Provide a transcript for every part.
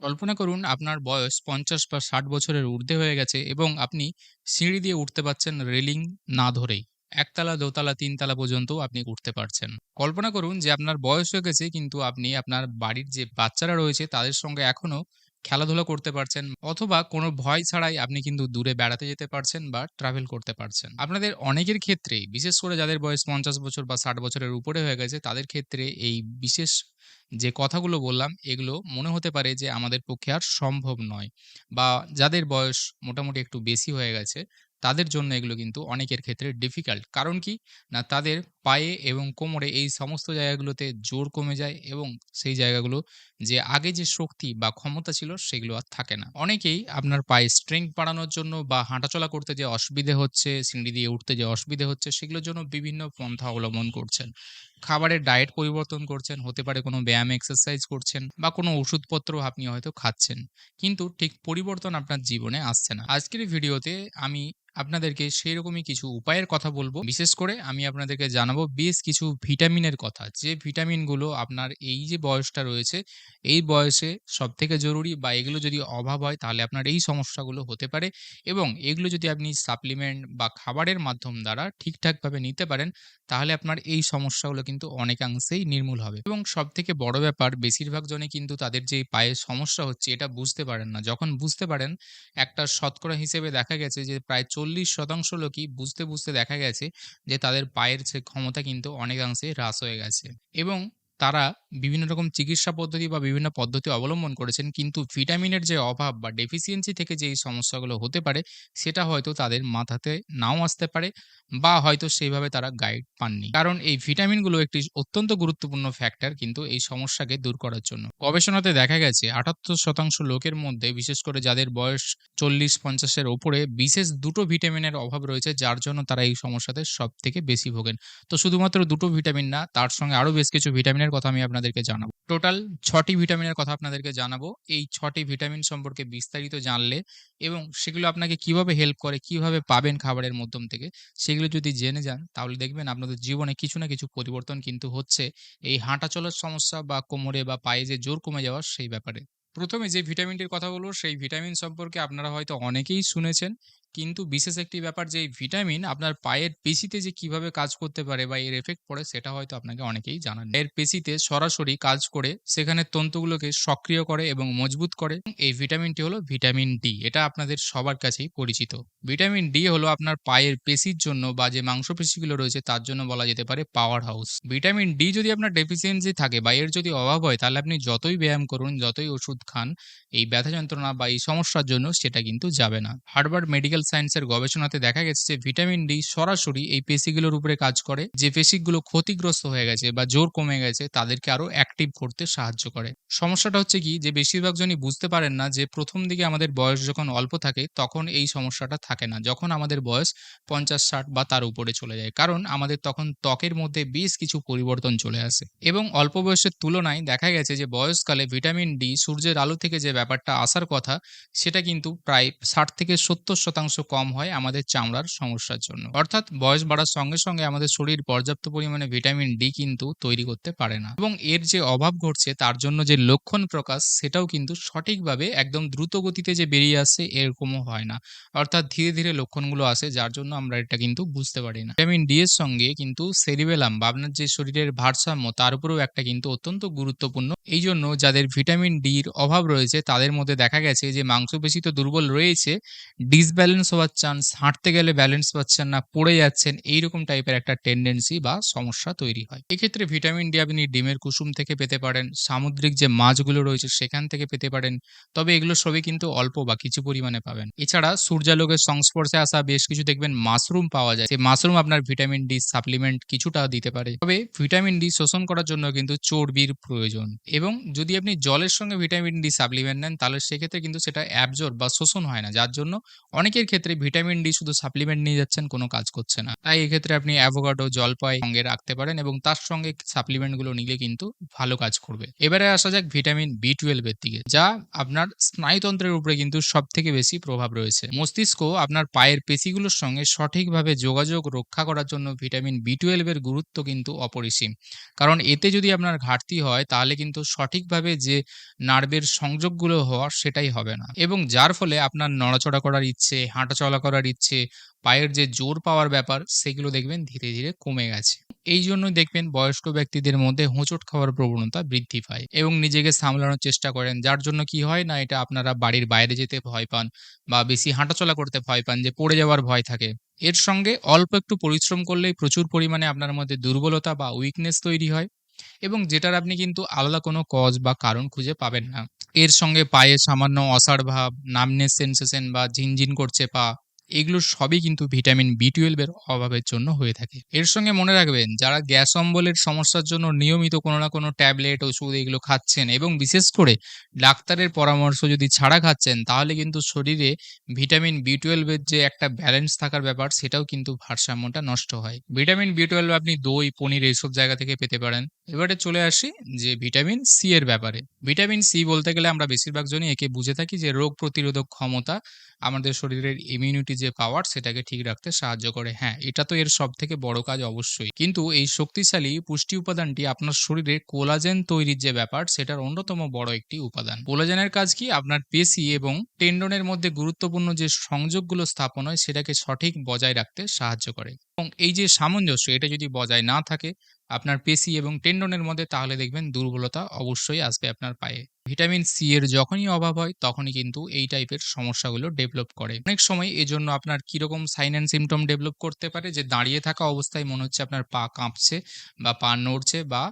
কল্পনা করুন আপনার বয়স ৫০ বা ৬০ বছরের ঊর্ধ্বে হয়ে গেছে এবং আপনি সিঁড়ি দিয়ে উঠতে পারছেন রেলিং না ধরেই। একতলা, দোতলা, তিনতলা পর্যন্ত আপনি উঠতে পারছেন। কল্পনা করুন যে আপনার বয়স হয়ে গেছে কিন্তু আপনি আপনার বাড়ির যে বাচ্চারা রয়েছে তাদের সঙ্গে এখনও খেলাধুলা করতে পারছেন অথবা কোনো ভয় ছাড়াই আপনি কিন্তু দূরে বেড়াতে যেতে পারছেন বা ট্রাভেল করতে পারছেন। আপনাদের অনেকের ক্ষেত্রেই, বিশেষ করে যাদের বয়স ৫০ বছর বা ৬০ বছরের উপরে হয়ে গেছে, তাদের ক্ষেত্রে এই বিশেষ যে কথাগুলো বললাম, এগুলো মনে হতে পারে যে আমাদের পক্ষে আর সম্ভব নয় বা যাদের বয়স মোটামুটি একটু বেশি হয়ে গেছে, তাদের জন্য এগুলো কিন্তু অনেকের ক্ষেত্রে ডিফিকাল্ট কারণ কি না, তাদের পায়ে এবং কোমরে এই সমস্ত জায়গাগুলোতে জোর কমে যায় এবং সেই জায়গাগুলো যে আগে যে শক্তি বা ক্ষমতা ছিল সেগুলো আর থাকে না অনেকেই আপনার পায়ে স্ট্রেংথ বাড়ানোর জন্য বা হাঁটাচলা করতে যে অসুবিধে হচ্ছে সিঁড়ি দিয়ে উঠতে যে অসুবিধে হচ্ছে সেগুলোর জন্য বিভিন্ন পন্থা অবলম্বন করছেন খাবারের ডায়েট পরিবর্তন করছেন, হতে পারে কোনো ব্যায়াম এক্সারসাইজ করছেন বা কোনো ওষুধপত্র আপনি হয়তো খাচ্ছেন। কিন্তু ঠিক পরিবর্তন আপনার জীবনে আসছে না। আজকের ভিডিওতে আমি আপনাদেরকে সেই রকমই কিছু উপায়ের কথা বলব। বিশেষ করে আমি আপনাদেরকে জানাব বেশ কিছু ভিটামিনের কথা। যে ভিটামিনগুলো আপনার এই যে বয়সটা রয়েছে, এই বয়সে সবথেকে জরুরি বা এগুলো যদি অভাব হয় তাহলে আপনার এই সমস্যাগুলো হতে পারে এবং এগুলো যদি আপনি সাপ্লিমেন্ট বা খাবারের মাধ্যম দ্বারা ঠিকঠাকভাবে নিতে পারেন তাহলে আপনার এই সমস্যাগুলো কিন্তু অনেকাংশেই নির্মূল হবে এবং সবথেকে বড় ব্যাপার বেশিরভাগ জনই কিন্তু তাদের যে পায়ে সমস্যা হচ্ছে এটা বুঝতে পারেন না। যখন বুঝতে পারেন একটা শতকরা হিসেবে দেখা গেছে যে প্রায় ৪০% লোকই বুঝতে, বুঝতে দেখা গেছে যে তাদের পায়ের যে ক্ষমতা কিন্তু অনেকাংশে হ্রাস হয়ে গেছে। এবং তারা বিভিন্ন রকম চিকিৎসা পদ্ধতি বা বিভিন্ন পদ্ধতি অবলম্বন করেছেন। কিন্তু ভিটামিনের যে অভাব বা ডেফিসিয়েন্সি থেকে যে এই সমস্যাগুলো হতে পারে, সেটা হয়তো তাদের মাথাতে নাও আসতে পারে বা হয়তো সেইভাবে তারা গাইড পাননি। কারণ এই ভিটামিনগুলো একটি অত্যন্ত গুরুত্বপূর্ণ ফ্যাক্টর কিন্তু এই সমস্যাকে দূর করার জন্য। গবেষণাতে দেখা গেছে, আটাত্তর শতাংশ লোকের মধ্যে, বিশেষ করে যাদের বয়স চল্লিশ পঞ্চাশের ওপরে, বিশেষ দুটো ভিটামিনের অভাব রয়েছে, যার জন্য তারা এই সমস্যাতে সব থেকে বেশি ভোগেন। তো শুধুমাত্র দুটো ভিটামিন না, তার সঙ্গে আরও বেশ কিছু ভিটামিনের কথা আমি আপনাদেরকে জানাব। টোটাল ছটি ভিটামিনের কথা আপনাদেরকে জানাব। এই ছটি ভিটামিন সম্পর্কে বিস্তারিত জানলে এবং সেগুলো আপনাকে কীভাবে হেল্প করে, কীভাবে পাবেন খাবারের মাধ্যম থেকে, সেগুলো যদি জেনে যান, তাহলে দেখবেন আপনাদের জীবনে কিছু না কিছু পরিবর্তন কিন্তু হচ্ছে। এই হাঁটা চলার সমস্যা বা কোমরে বা পায়ে যে জোর কমে যাওয়া সেই ব্যাপারে। প্রথমে যে ভিটামিনটির কথা বলব, সেই ভিটামিন সম্পর্কে আপনারা হয়তো অনেকেই শুনেছেন। কিন্তু বিশেষ একটি ব্যাপার যে ভিটামিন আপনার পায়ের পেশিতে যে, কীভাবে কাজ করতে পারে বা এর এফেক্ট পড়ে সেটা হয়তো আপনাকে অনেকেই জানান। এর পেশিতে সরাসরি কাজ করে সেখানে তন্তুগুলোকে সক্রিয় করে এবং মজবুত করে। এই ভিটামিনটি হলো ভিটামিন ডি, এটা আপনাদের সবার কাছেই পরিচিত। ভিটামিন ডি হলো আপনার পায়ের পেশির জন্য বা যে, মাংসপেশিগুলো রয়েছে তার জন্য বলা যেতে পারে পাওয়ার হাউস ভিটামিন ডি যদি আপনার ডেফিসিয়েন্সি থাকে বা এর যদি অভাব হয় তাহলে আপনি যতই ব্যায়াম করুন, যতই ওষুধ খান, এই ব্যথা যন্ত্রণা বা এই সমস্যার জন্য সেটা কিন্তু যাবে না। হার্ভার্ড মেডিকেল সায়েন্সের গবেষণাতে দেখা গেছে যে ভিটামিন ডি সরাসরি এই পেশিগুলোর উপরে কাজ করে, যে পেশিগুলো ক্ষতিগ্রস্ত হয়ে গেছে বা জোর কমে গেছে, তাদেরকে আরও অ্যাক্টিভ করতে সাহায্য করে। সমস্যাটা হচ্ছে কি যে বেশিরভাগ জনই বুঝতে পারেন না যে প্রথম দিকে আমাদের বয়স যখন অল্প থাকে, তখন এই সমস্যাটা থাকে না। যখন আমাদের বয়স পঞ্চাশ, ষাট বা তার উপরে চলে যায়, কারণ আমাদের তখন ত্বকের মধ্যে বেশ কিছু পরিবর্তন চলে আসে। এবং অল্প বয়সের তুলনায় দেখা গেছে যে বয়সকালে ভিটামিন ডি সূর্যের আলো থেকে যে ব্যাপারটা আসার কথা, সেটা কিন্তু প্রায় ষাট থেকে সত্তর শতাংশ কম হয় আমাদের চামড়ার সমস্যার জন্য। অর্থাৎ বয়স বাড়ার সঙ্গে সঙ্গে আমাদের শরীর পর্যাপ্ত পরিমাণে ভিটামিন ডি কিন্তু তৈরি করতে পারে না। এবং এর যে অভাব ঘটছে তার জন্য যে লক্ষণ প্রকাশ সেটাও কিন্তু সঠিকভাবে একদম দ্রুত গতিতে যে বেরিয়ে আসে এরকমও হয় না। অর্থাৎ ধীরে ধীরে লক্ষণগুলো আসে যার জন্য আমরা এটা কিন্তু বুঝতে পারি না। ভিটামিন ডি এর সঙ্গে কিন্তু সেরিবেলাম বা আপনার যে শরীরের ভারসাম্য তার উপরেও একটা কিন্তু অত্যন্ত গুরুত্বপূর্ণ এই জন্য যাদের ভিটামিন ডির অভাব রয়েছে, তাদের মধ্যে দেখা গেছে যে মাংসপেশি তো দুর্বল রয়েছে ডিসব্যালেন্স হওয়ার চান্স হাঁটতে গেলে ব্যালেন্স পাচ্ছেন না, পড়ে যাচ্ছেন, এইরকম টাইপের একটা টেন্ডেন্সি বা সমস্যা তৈরি হয়। এক্ষেত্রে ভিটামিন ডি আপনি ডিমের কুসুম থেকে পেতে পারেন, সামুদ্রিক যে মাছগুলো রয়েছে সেখান থেকে পেতে পারেন, তবে এগুলো সবই কিন্তু অল্প বা কিছু পরিমাণে পাবেন। এছাড়া সূর্যালোকের সংস্পর্শে আসা বেশ কিছু দেখবেন মাশরুম পাওয়া যায়, সেই মাশরুম আপনার ভিটামিন ডি সাপ্লিমেন্ট কিছুটা দিতে পারে। তবে ভিটামিন ডি শোষণ করার জন্য কিন্তু চর্বির প্রয়োজন। এবং যদি আপনি জলের সঙ্গে ভিটামিন ডি সাপ্লিমেন্ট নেন, তাহলে সেক্ষেত্রে কিন্তু সেটা অ্যাবজর্ব বা শোষণ হয় না। যার জন্য অনেকের ক্ষেত্রে ভিটামিন ডি শুধু সাপ্লিমেন্ট নিয়ে যাচ্ছেন, কোনো কাজ করছে না। তাই এক্ষেত্রে আপনি অ্যাভোকাডো জলপাই সঙ্গে রাখতে পারেন এবং তার সঙ্গে সাপ্লিমেন্টগুলো নিলে কিন্তু ভালো কাজ করবে। এবারে আসা যাক ভিটামিন বি টুয়েলভের দিকে, যা আপনার স্নায়ুতন্ত্রের উপরে কিন্তু সব থেকে বেশি প্রভাব রয়েছে। মস্তিষ্ক আপনার পায়ের পেশিগুলোর সঙ্গে সঠিকভাবে যোগাযোগ রক্ষা করার জন্য ভিটামিন বি টুয়েলভের গুরুত্ব কিন্তু অপরিসীম। কারণ এতে যদি আপনার ঘাটতি হয়, তাহলে কিন্তু সঠিকভাবে যে নার্ভের সংযোগগুলো হওয়ার সেটাই হবে না। এবং যার ফলে আপনার নড়াচড়া করার ইচ্ছে, হাঁটাচলা করার ইচ্ছে, পায়ের যে জোর পাওয়ার ব্যাপার, সেগুলো দেখবেন ধীরে ধীরে কমে গেছে। এই জন্যই দেখবেন বয়স্ক ব্যক্তিদের মধ্যে হোঁচট খাওয়ার প্রবণতা বৃদ্ধি পায় এবং নিজেকে সামলানোর চেষ্টা করেন। যার জন্য কি হয় না, এটা আপনারা বাড়ির বাইরে যেতে ভয় পান বা বেশি হাঁটাচলা করতে ভয় পান যে পড়ে যাওয়ার ভয় থাকে। এর সঙ্গে অল্প একটু পরিশ্রম করলেই প্রচুর পরিমাণে আপনার মধ্যে দুর্বলতা বা উইকনেস তৈরি হয়। এবং যেটার আপনি কিন্তু আলাদা কোনো কজ বা কারণ খুঁজে পাবেন না। এর সঙ্গে পায়ে সামান্য অসাড় ভাব নামনে সেন্সেশন বা ঝিনঝিন করছে পা এগুলো সবই কিন্তু ভিটামিন বি টুয়েলভের অভাবের জন্য হয়ে থাকে। এর সঙ্গে মনে রাখবেন, যারা গ্যাস অম্বলের সমস্যার জন্য নিয়মিত কোনো না কোনো ট্যাবলেট, ওষুধ এগুলো খাচ্ছেন এবং বিশেষ করে ডাক্তারের পরামর্শ যদি ছাড়া খাচ্ছেন, তাহলে কিন্তু শরীরে ভিটামিন বি টুয়েলভের যে একটা ব্যালেন্স থাকার ব্যাপার, সেটাও কিন্তু ভারসাম্যটা নষ্ট হয়। ভিটামিন বি টুয়েলভ আপনি দই, পনির এইসব জায়গা থেকে পেতে পারেন। এবারে চলে আসি যে ভিটামিন সি এর ব্যাপারে। ভিটামিন সি বলতে গেলে আমরা বেশিরভাগ জনই একে বুঝে থাকি যে রোগ প্রতিরোধক ক্ষমতা আমাদের শরীরের ইমিউনিটি যে পাওয়ার সেটাকে ঠিক রাখতে সাহায্য করে। হ্যাঁ এটা তো এর সব থেকে বড় কাজ অবশ্যই। কিন্তু এই শক্তিশালী পুষ্টি উপাদানটি আপনার শরীরে কোলাজেন তৈরির যে ব্যাপার, সেটার অন্যতম বড় একটি উপাদান। কোলাজেনের কাজ কি? আপনার পেশি এবং টেন্ডনের মধ্যে গুরুত্বপূর্ণ যে সংযোগগুলো স্থাপন হয়, সেটাকে সঠিক বজায় রাখতে সাহায্য করে। এবং এই যে সামঞ্জস্য, এটা যদি বজায় না থাকে আপনার পেশি এবং টেন্ডনের মধ্যে, তাহলে দেখবেন দুর্বলতা অবশ্যই আসবে আপনার পায়ে। ভিটামিন সি এর যখনই অভাব হয়, তখনই কিন্তু এই টাইপের সমস্যাগুলো ডেভেলপ করে। অনেক সময় এজন্য আপনার কীরকম সাইন অ্যান্ড সিমটম ডেভেলপ করতে পারে যে দাঁড়িয়ে থাকা অবস্থায় মনে হচ্ছে আপনার পা কাঁপছে বা পা নড়ছে বা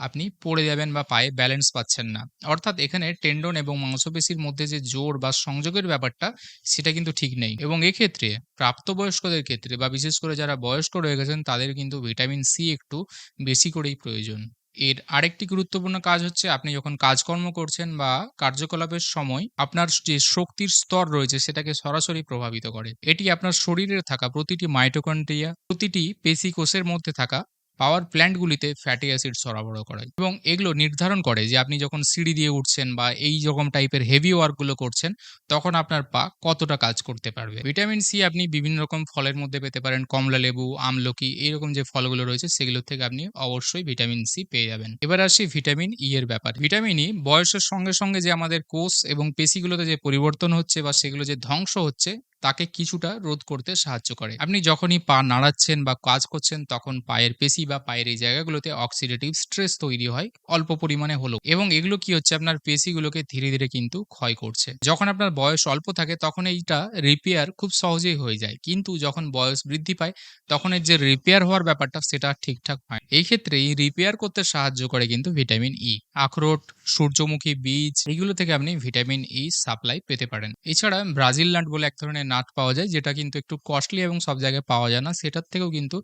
আপনি পড়ে যাবেন বা পায়ে ব্যালেন্স পাচ্ছেন না। অর্থাৎ এখানে টেন্ডন এবং মাংসপেশির মধ্যে যে জোর বা সংযোগের ব্যাপারটা, সেটা কিন্তু ঠিক নেই। এবং এক্ষেত্রে প্রাপ্তবয়স্কদের ক্ষেত্রে বা বিশেষ করে যারা বয়স্ক রয়ে গেছেন, তাদের কিন্তু ভিটামিন সি একটু বেশি করেই প্রয়োজন। এর আরেকটি গুরুত্বপূর্ণ কাজ হচ্ছে আপনি যখন কাজকর্ম করছেন বা কার্যকলাপের সময় আপনার যে শক্তির স্তর রয়েছে সেটাকে সরাসরি প্রভাবিত করে। এটি আপনার শরীরে থাকা প্রতিটি মাইটোকন্ড্রিয়া প্রতিটি পেশি কোষের মধ্যে থাকা পাওয়ার প্ল্যান্টগুলিতে ফ্যাটি অ্যাসিড সরবরাহ করে এবং এগুলো নির্ধারণ করে যে আপনি যখন সিঁড়ি দিয়ে উঠছেন বা এই রকম টাইপের হেভি ওয়ার্কগুলো করছেন, তখন আপনার পা কতটা কাজ করতে পারবে। ভিটামিন সি আপনি বিভিন্ন রকম ফলের মধ্যে পেতে পারেন, কমলা লেবু, আমলকি, এইরকম যে ফলগুলো রয়েছে সেগুলো থেকে আপনি অবশ্যই ভিটামিন সি পেয়ে যাবেন। এবার আসি ভিটামিন ই এর ব্যাপার। ভিটামিন ই বয়সের সঙ্গে সঙ্গে যে আমাদের কোষ এবং পেশিগুলোতে যে পরিবর্তন হচ্ছে বা সেগুলো যে ধ্বংস হচ্ছে তাকে কিছুটা রোধ করতে সাহায্য করে। আপনি যখনই পা নাড়াচ্ছেন বা কাজ করছেন, তখন পায়ের পেশি বা পায়ের এই জায়গাগুলোতে অক্সিডেটিভ স্ট্রেস তৈরি হয় অল্প পরিমাণে হলো এবং এগুলো কি হচ্ছে? আপনার পেশিগুলোকে ধীরে ধীরে কিন্তু ক্ষয় করছে। যখন আপনার বয়স অল্প থাকে, তখন এইটা রিপেয়ার খুব সহজেই হয়ে যায়। কিন্তু যখন বয়স বৃদ্ধি পায়, তখন এর যে রিপেয়ার হওয়ার ব্যাপারটা সেটা ঠিকঠাক হয় এই ক্ষেত্রে এই রিপেয়ার করতে সাহায্য করে কিন্তু ভিটামিন ই আখরোট সূর্যমুখী বীজ, এগুলো থেকে আপনি ভিটামিন ই সাপ্লাই পেতে পারেন। এছাড়া ব্রাজিল নাট বলে এক ধরনের নাট পাওয়া যায়, যেটা কিন্তু একটু কস্টলি এবং সব জায়গায় পাওয়া যায় না, সেটার থেকেও কিন্তু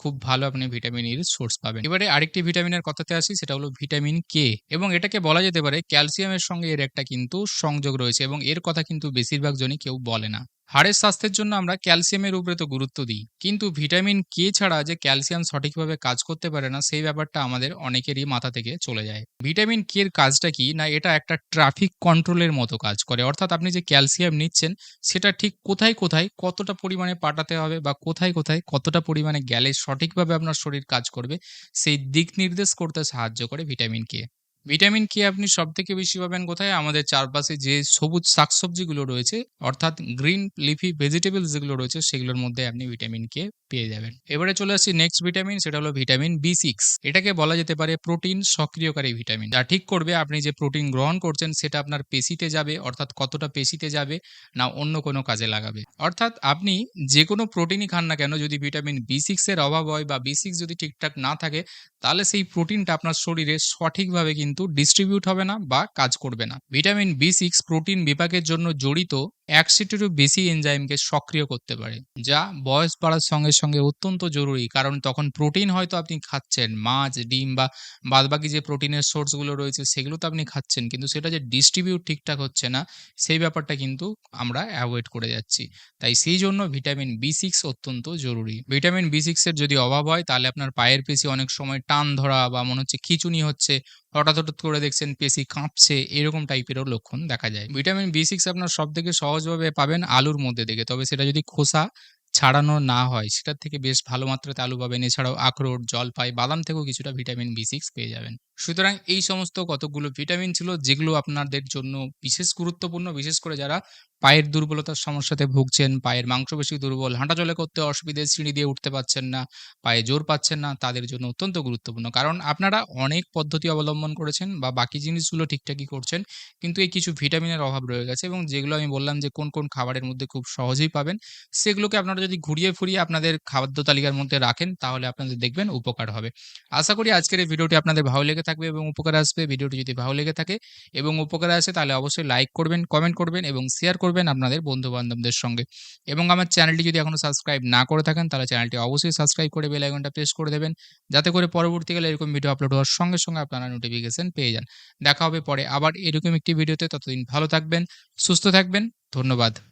খুব ভালো আপনি ভিটামিন ইর সোর্স পাবেন। এবারে আরেকটি ভিটামিনের কথাতে আসি, সেটা হলো ভিটামিন কে এবং এটাকে বলা যেতে পারে ক্যালসিয়ামের সঙ্গে এর একটা কিন্তু সংযোগ রয়েছে, এবং এর কথা কিন্তু বেশিরভাগ জনই কেউ বলে না। হাড়ের স্বাস্থ্যের জন্য আমরা ক্যালসিয়ামের উপরে তো গুরুত্ব দিই। কিন্তু ভিটামিন কে ছাড়া যে ক্যালসিয়াম সঠিকভাবে কাজ করতে পারে না, সেই ব্যাপারটা আমাদের অনেকেরই মাথা থেকে চলে যায়। ভিটামিন কে এর কাজটা কি? না, এটা একটা ট্রাফিক কন্ট্রোলের মতো কাজ করে। অর্থাৎ আপনি যে ক্যালসিয়াম নিচ্ছেন, সেটা ঠিক কোথায় কোথায়, কতটা পরিমাণে পাঠাতে হবে বা কোথায় কোথায় কতটা পরিমাণে গেলে সঠিকভাবে আপনার শরীর কাজ করবে, সেই দিক নির্দেশ করতে সাহায্য করে ভিটামিন কে। ভিটামিন কে আপনি সব থেকে বেশি পাবেন কোথায়? আমাদের চারপাশে যে সবুজ শাকসবজিগুলো রয়েছে, অর্থাৎ গ্রিন লিফি ভেজিটেবলস যেগুলো রয়েছে, সেগুলোর মধ্যে আপনি ভিটামিন কে পেয়ে যাবেন। এবারে চলে আসছি নেক্সট ভিটামিন সেটা হলো ভিটামিন বি সিক্স এটাকে বলা যেতে পারে প্রোটিন সক্রিয়কারী ভিটামিন যা ঠিক করবে আপনি যে প্রোটিন গ্রহণ করছেন, সেটা আপনার পেশিতে যাবে, অর্থাৎ কতটা পেশিতে যাবে না অন্য কোনো কাজে লাগাবে। অর্থাৎ আপনি যে কোনো প্রোটিনই খান না কেন, যদি ভিটামিন বি সিক্স এর অভাব হয় বা বি সিক্স যদি ঠিকঠাক না থাকে, তাহলে সেই প্রোটিনটা আপনার শরীরে সঠিকভাবে কিন্তু ডিস্ট্রিবিউট হবে না বা কাজ করবে না। ভিটামিন বি সিক্স প্রোটিন বিভাগের জন্য জড়িত একশোটিরও বেশি এনজাইমকে সক্রিয় করতে পারে, যা বয়স বাড়ার সঙ্গে সঙ্গে অত্যন্ত জরুরি। কারণ তখন প্রোটিন হয়তো আপনি খাচ্ছেন, মাছ, ডিম বা বাদবাকি যে প্রোটিনের সোর্সগুলো রয়েছে সেগুলো তো আপনি খাচ্ছেন, কিন্তু সেটা যে ডিস্ট্রিবিউট ঠিকঠাক হচ্ছে না, সেই ব্যাপারটা কিন্তু আমরা অ্যাভয়েড করে যাচ্ছি। তাই সেই জন্য ভিটামিন বি সিক্স অত্যন্ত জরুরি। ভিটামিন বি সিক্সের যদি অভাব হয়, তাহলে আপনার পায়ের পেশি অনেক সময় টান ধরা বা মনে হচ্ছে খিচুনি হচ্ছে, হঠাৎ হঠাৎ করে দেখছেন পেশি কাঁপছে, এরকম টাইপেরও লক্ষণ দেখা যায়। ভিটামিন বি সিক্স আপনার সব থেকে সহজভাবে পাবেন আলুর মধ্যে থেকে তবে সেটা যদি খোসা ছাড়ানো না হয় সেটার থেকে বেশ ভালো মাত্রাতে আলু পাবেন। এছাড়াও আখরোট, জলপাই, বাদাম থেকেও কিছুটা ভিটামিন বি সিক্স পেয়ে যাবেন। সুতরাং এই সমস্ত কতগুলো ভিটামিন ছিল যেগুলো আপনাদের জন্য বিশেষ গুরুত্বপূর্ণ। বিশেষ করে যারা পায়ের দুর্বলতার সমস্যাতে ভুগছেন, পায়ের মাংসপেশি দুর্বল, হাঁটাচলা করতে অসুবিধে, সিঁড়ি দিয়ে উঠতে পারছেন না, পায়ে জোর পাচ্ছেন না, তাদের জন্য অত্যন্ত গুরুত্বপূর্ণ। কারণ আপনারা অনেক পদ্ধতি অবলম্বন করেছেন বা বাকি জিনিসগুলো ঠিকঠাকই করছেন। কিন্তু এই কিছু ভিটামিনের অভাব রয়ে গেছে এবং যেগুলো আমি বললাম যে কোন, কোন খাবারের মধ্যে খুব সহজেই পাবেন, সেগুলোকে আপনারা যদি ঘুরিয়ে ফুরিয়ে আপনাদের খাদ্য তালিকার মধ্যে রাখেন তাহলে আপনাদের দেখবেন উপকার হবে। আশা করি আজকের এই ভিডিওটি আপনাদের ভালো লেগে থাকবে এবং উপকারে আসবে। ভিডিওটি যদি ভালো লেগে থাকে এবং উপকারে আসে তাহলে অবশ্যই লাইক করবেন, কমেন্ট করবেন এবং শেয়ার করবেন আপনাদের বন্ধু-বান্ধবদের সঙ্গে। এবং আমার চ্যানেলটি যদি এখনও সাবস্ক্রাইব না করে থাকেন তাহলে চ্যানেলটি অবশ্যই সাবস্ক্রাইব করে বেল আইকনটা প্রেস করে দেবেন। যাতে করে পরবর্তীকালে এরকম ভিডিও আপলোড হওয়ার সঙ্গে, সঙ্গে আপনারা নোটিফিকেশন পেয়ে যান। দেখা হবে পরে আবার এরকম একটি ভিডিওতে। ততদিন ভালো থাকবেন, সুস্থ থাকবেন। ধন্যবাদ।